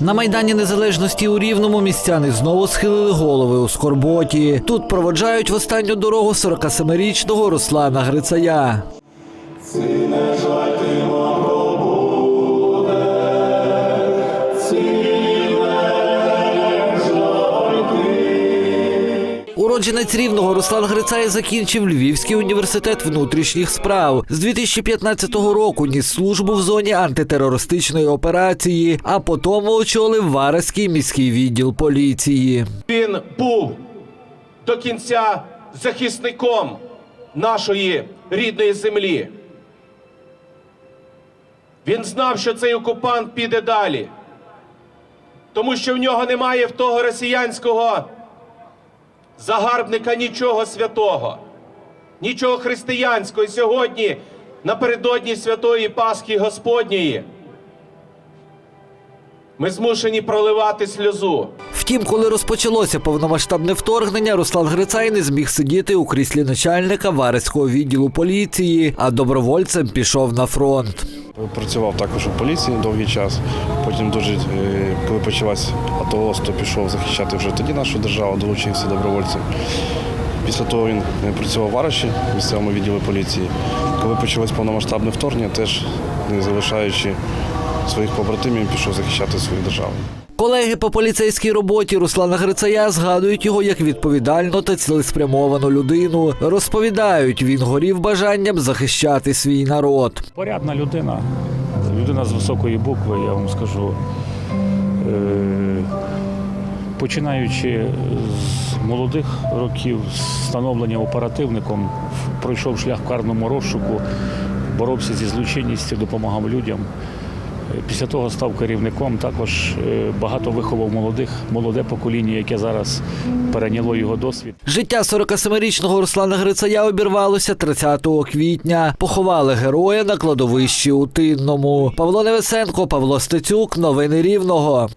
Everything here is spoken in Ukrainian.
На майдані незалежності у Рівному містяни знову схилили голови у скорботі. Тут проводжають в останню дорогу 47-річного Руслана Грицая. Уродженець рівного Руслан Грицай закінчив Львівський університет внутрішніх справ. З 2015 року ніс службу в зоні антитерористичної операції, а потім очолив Вареський міський відділ поліції. Він був до кінця захисником нашої рідної землі. Він знав, що цей окупант піде далі, тому що в нього немає в того росіянського загарбника нічого святого, нічого християнського. І сьогодні, напередодні святої Пасхи Господньої, ми змушені проливати сльозу. Втім, коли розпочалося повномасштабне вторгнення, Руслан Грицай не зміг сидіти у кріслі начальника Вареського відділу поліції, а добровольцем пішов на фронт. Працював також у поліції довгий час. Потім дуже, е, коли почалась АТО, то пішов захищати вже тоді нашу державу, долучився добровольцем. Після того він е, працював в Араші, в місцевому відділі поліції. Коли почалось повномасштабне вторгнення, теж не залишаючи своїх побратимів, пішов захищати свою державу. Колеги по поліцейській роботі Руслана Грицая згадують його як відповідальну та цілеспрямовану людину. Розповідають, він горів бажанням захищати свій народ. Порядна людина, людина з високої букви, я вам скажу. Е, Починаючи з молодих років, з становлення оперативником, пройшов шлях в карному розшуку, боровся зі злочинністю, допомагав людям. Після того став керівником, також е, багато виховав молодих, молоде покоління, яке зараз перейняло його досвід. Життя 47-річного Руслана Грицая обірвалося 30 квітня. Поховали героя на кладовищі у Тинному. Павло Невесенко, Павло Стецюк. Новини Рівного.